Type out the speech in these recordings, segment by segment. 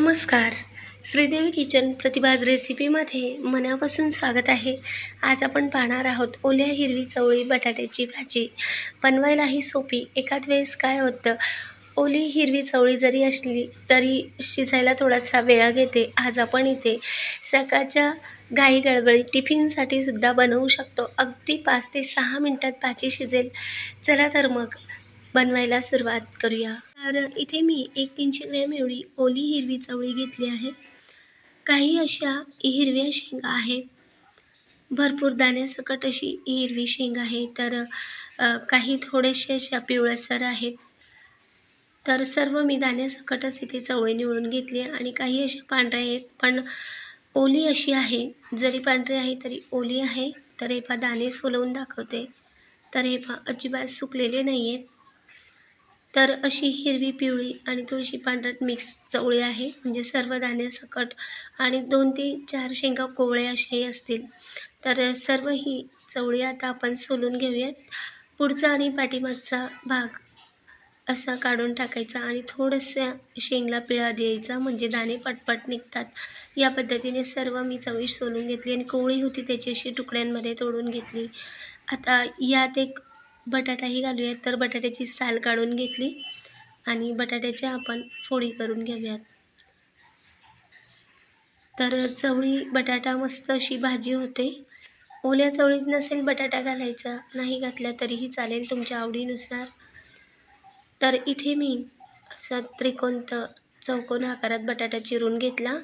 नमस्कार. श्रीदेवी किचन प्रतिभाज रेसिपीमध्ये मनापासून स्वागत आहे. आज आपण पाहणार आहोत ओल्या हिरवी चवळी बटाट्याची भाजी. बनवायलाही सोपी एकाच वेळेस काय होतं? ओली हिरवी चवळी जरी असली तरी शिजायला थोडासा वेळ घेते. आज आपण इथे सकाळच्या घाई गडबडी टिफिनसाठी सुद्धा बनवू शकतो. अगदी पाच ते सहा मिनटात भाजी शिजेल. चला तर मग. बनवायला सुरुवात करूया. तर इथे मी एक तीनशे ग्रॅम एवढी ओली हिरवी चवळी घेतली आहे. काही अशा हिरव्या शेंगा आहेत. भरपूर दाण्यासकट अशी हिरवी शेंग आहे. तर काही थोडेसे अशा पिवळसर आहेत. तर सर्व मी दाण्यासकटच इथे चवळी निवडून घेतली आहे आणि काही अशा पांढऱ्या आहेत. पण ओली अशी आहे. जरी पांढरी आहे तरी ओली आहे. तर हे पहा दाणे सोलवून दाखवते. तर हे पहा अजिबात सुकलेले नाही आहेत तर अशी हिरवी पिवळी आणि थोडीशी पांढरट मिक्स चवळी आहे. म्हणजे सर्व दाण्यासकट आणि दोन ते चार शेंगा कोवळ्या अशाही असतील. तर सर्व ही चवळी आता आपण सोलून घेऊयात. पुढचा आणि पाठीमागचा भाग असा काढून टाकायचा आणि थोडंसं शेंगला पिळा द्यायचा. म्हणजे दाणे पटपट निघतात. या पद्धतीने सर्व मी चवळी सोलून घेतली आणि कोवळी होती त्याची अशी तुकड्यांमध्ये तोडून घेतली. आता यात एक बटाटाही घालूयात. तर बटाट्याची साल काढून घेतली आणि बटाट्याची आपण फोडी करून घेऊयात. तर चवळी बटाटा मस्त अशी भाजी होते. ओल्या चवळीत नसेल बटाटा घालायचा नाही घातला तरीही चालेल तुमच्या आवडीनुसार. तर इथे मी असं त्रिकोण चौकोन आकारात बटाटा चिरून घेतला.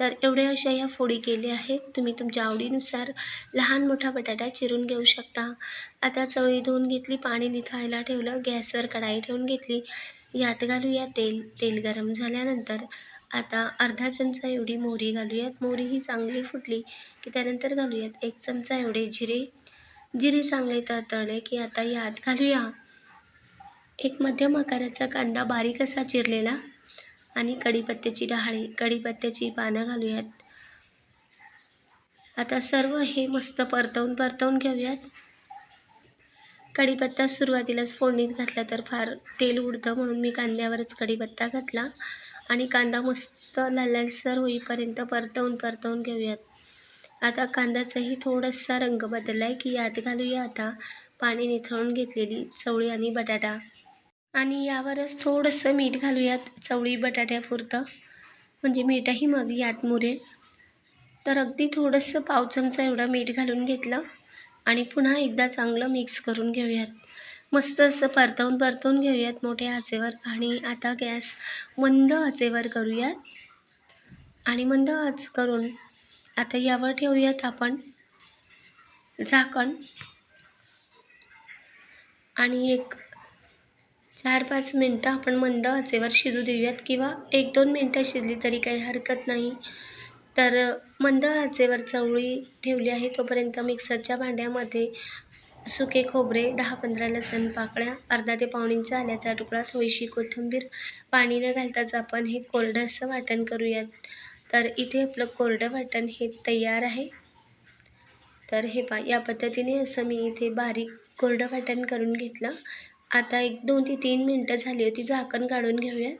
तर एवढ्या अशा ह्या फोडी केल्या आहेत. तुम्ही तुमच्या आवडीनुसार लहान मोठा बटाटा चिरून घेऊ शकता. आता चवळी धुवून घेतली पाणी निथळायला ठेवलं गॅसवर कढाई ठेवून घेतली. यात घालूया तेल. तेल गरम झाल्यानंतर आता अर्धा चमचा एवढी मोहरी घालूयात. मोहरी ही चांगली फुटली की त्यानंतर घालूयात एक चमचा एवढे जिरे. जिरे चांगले तळतळले की आता यात घालूया. एक मध्यम आकाराचा कांदा बारीक असा चिरलेला. आणि कढीपत्त्याची डहाळे कढीपत्त्याची पानं घालूयात. आता सर्व हे मस्त परतवून परतवून घेऊयात. कढीपत्ता सुरुवातीलाच फोडणीत घातला तर फार तेल उडतं म्हणून मी कांद्यावरच कढीपत्ता घातला. आणि कांदा मस्त लालसर होईपर्यंत परतवून परतवून घेऊयात. आता कांद्याचाही थोडासा रंग बदलला आहे की यात घालूया आता. पाणी निथळून घेतलेली चवळी आणि बटाटा. आणि यावरच थोडंसं मीठ घालूयात चवळी बटाट्यापुरतं. म्हणजे मीठही मग यात मुरेल. तर अगदी थोडंसं पाव चमचा एवढं मीठ घालून घेतलं आणि पुन्हा एकदा चांगलं मिक्स करून घेऊयात. मस्त असं परतवून परतवून घेऊयात मोठ्या आचेवर. आणि आता गॅस मंद आचेवर करूयात. आणि मंद आच करून आता यावर ठेवूयात आपण झाकण. आणि एक चार पाच मिनटं आपण मंद आचेवर शिजू देऊयात किंवा एक दोन मिनटं शिजली तरी काही हरकत नाही. तर मंद आचेवर चवळी ठेवली आहे. तोपर्यंत मिक्सरच्या भांड्यामध्ये सुके खोबरे दहा पंधरा लसण पाकळ्या अर्धा ते पाऊण इंच आल्याचा तुकडा थोडीशी कोथिंबीर पाणी न घालताच आपण हे कोरडं असं वाटण करूयात. तर इथे आपलं कोरडं वाटण हे तयार आहे. तर हे पा या पद्धतीने असं मी इथे बारीक कोरडं वाटण करून घेतलं. आता एक दोन ते तीन मिनटं झाली होती झाकण काढून घेऊया.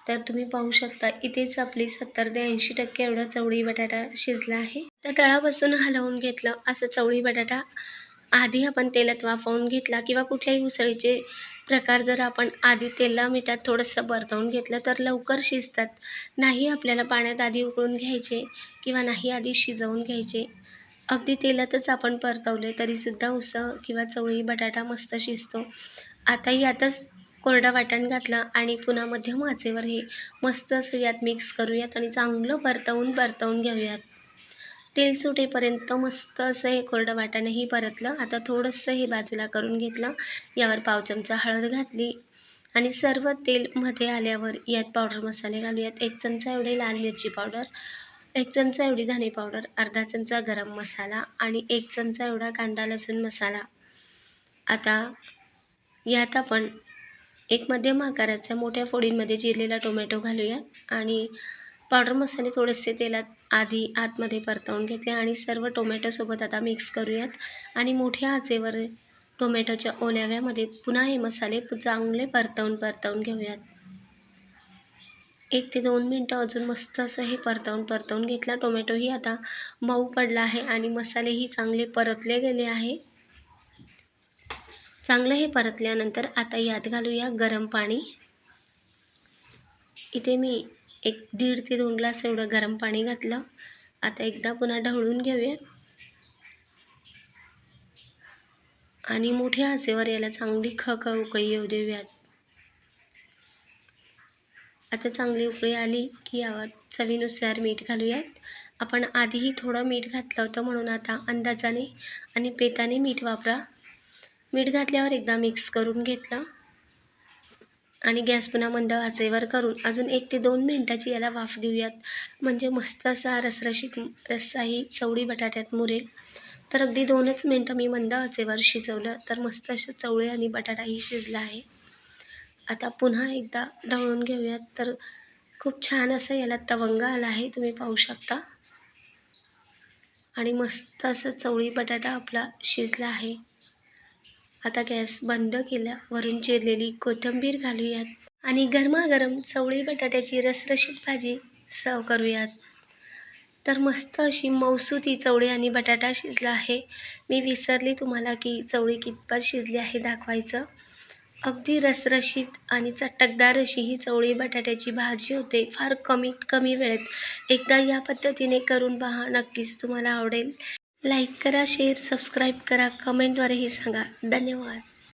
तर तुम्ही पाहू शकता इथेच आपली सत्तर ते ऐंशी टक्के एवढा चवळी बटाटा शिजला आहे. तर तळापासून हलवून घेतलं असं चवळी बटाटा आधी आपण तेलात वाफवून घेतला किंवा कुठल्याही उसळीचे प्रकार जर आपण आधी तेला मिठात थोडंसं परतवून घेतलं तर लवकर शिजतात. नाही आपल्याला पाण्यात आधी उकळून घ्यायचे किंवा नाही आधी शिजवून घ्यायचे. अगदी तेलातच आपण परतवले तरीसुद्धा उसळ किंवा चवळी बटाटा मस्त शिजतो. आता यातच कोरडा वाटण घातला आणि पुन्हा मध्यम आचेवर हे मस्त असं यात मिक्स करूयात आणि चांगलं परतवून परतवून घेऊयात. तेल सुटेपर्यंत मस्त असं हे कोरडं वाटणही परतलं. आता थोडंसं हे बाजूला करून घेतलं. यावर पाव चमचा हळद घातली आणि सर्व तेल मध्ये आल्यावर यात पावडर मसाले घालूयात. एक चमचा एवढे लाल मिरची पावडर एक चमचा एवढी धने पावडर अर्धा चमचा गरम मसाला आणि एक चमचा एवढा कांदा लसूण मसाला. आता यात आपण एक मध्यम आकाराच्या मोठ्या फोडींमध्ये चिरलेला टोमॅटो घालूयात आणि पावडर मसाले थोडेसे तेलात आधी आतमध्ये परतवून घेतले आणि सर्व टोमॅटोसोबत आता मिक्स करूयात. आणि मोठ्या आचेवर टोमॅटोच्या ओल्याव्यामध्ये पुन्हा हे मसाले चांगले परतवून परतवून घेऊयात. एक ते दोन मिनटं अजून मस्त असं हे परतवून परतवून घेतला. टोमॅटोही आता मऊ पडला आहे आणि मसालेही चांगले परतले गेले आहे. चांगलं हे परतल्यानंतर आता यात घालूया गरम पाणी. इथे मी एक दीड ते दोन ग्लास एवढं गरम पाणी घातलं. आता एकदा पुन्हा ढवळून घेऊया. आणि मोठ्या आचेवर याला चांगली खळखळ उकळी येऊ देऊयात. आता चांगली उकळी आली की यावर चवीनुसार मीठ घालूयात. आपण आधीही थोडं मीठ घातलं होतं म्हणून आता अंदाजाने आणि पेताने मीठ वापरा. मीठ घातल्यावर एकदा मिक्स करून घेतलं आणि गॅस पुन्हा मंद वाचेवर करून अजून एक ते दोन मिनटाची याला वाफ देऊयात. म्हणजे मस्त असा रसरशीत रस्साही चवळी बटाट्यात मुरेल. तर अगदी दोनच मिनटं मी मंद आचेवर शिजवलं तर मस्त असं चवळी आणि बटाटाही शिजला आहे. आता पुन्हा एकदा ढवळून घेऊयात. तर खूप छान असं याला तवंग आला आहे. तुम्ही पाहू शकता. आणि मस्त असं चवळी बटाटा आपला शिजला आहे. आता गॅस बंद केला. वरून चिरलेली कोथिंबीर घालूयात. आणि गरमागरम चवळी बटाट्याची रसरशीत भाजी सर्व करूयात. तर मस्त अशी मौसुती चवळी आणि बटाटा शिजला आहे. मी विसरली तुम्हाला की चवळी कितपत शिजली आहे दाखवायचं. अगदी रसरशीत आणि चटकदार अशी ही चवळी बटाट्याची भाजी होते फार कमीत कमी वेळेत. एकदा या पद्धतीने करून पहा नक्कीच तुम्हाला आवडेल. लाईक करा शेअर सबस्क्राईब करा कमेंटद्वारेही सांगा. धन्यवाद.